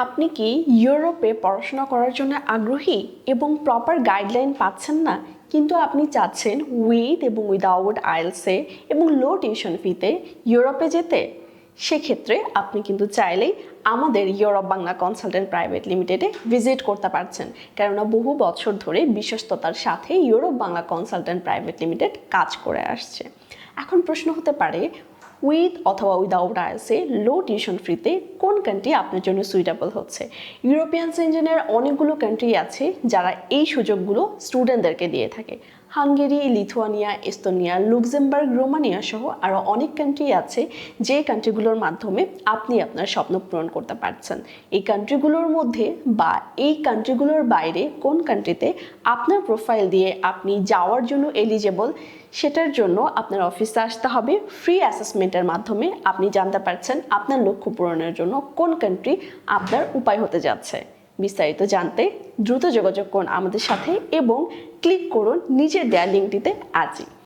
আপনি কি ইউরোপে পড়াশোনা করার জন্য আগ্রহী এবং প্রপার গাইডলাইন পাচ্ছেন না? কিন্তু আপনি চাচ্ছেন উইথ এবং উইদাউট আইএলসে এবং লো টিউশন ফিতে ইউরোপে যেতে। সেক্ষেত্রে আপনি কিন্তু চাইলেই আমাদের ইউরোপ বাংলা কনসালটেন্ট প্রাইভেট লিমিটেডে ভিজিট করতে পারছেন। কেননা বহু বছর ধরে বিশ্বস্ততার সাথে Europe Bangla consultant private limited কাজ করে আসছে। এখন প্রশ্ন হতে পারে উইথ অথবা উইদাউট আইএলসে লো টিউশন ফ্রিতে কোন কান্ট্রি আপনার জন্য সুইটেবল হচ্ছে? ইউরোপিয়ান ইঞ্জিনিয়ার অনেকগুলো কান্ট্রি আছে যারা এই সুযোগগুলো স্টুডেন্টদেরকে দিয়ে থাকে। Hungary, Lithuania, Estonia, Luxembourg, Romania সহ আরও অনেক কান্ট্রি আছে যে কান্ট্রিগুলোর মাধ্যমে আপনি আপনার স্বপ্ন পূরণ করতে পারছেন। এই কান্ট্রিগুলোর মধ্যে বা এই কান্ট্রিগুলোর বাইরে কোন কান্ট্রিতে আপনার প্রোফাইল দিয়ে আপনি যাওয়ার জন্য এলিজেবল সেটার জন্য আপনার অফিসে আসতে হবে। ফ্রি অ্যাসেসমেন্টের মাধ্যমে আপনি জানতে পারছেন আপনার লক্ষ্য পূরণের জন্য কোন কান্ট্রি আপনার উপায় হতে যাচ্ছে। বিস্তারিত জানতে দ্রুত যোগাযোগ করুন আমাদের সাথে এবং ক্লিক করুন নিচের দেয়া লিঙ্কটিতে আজই।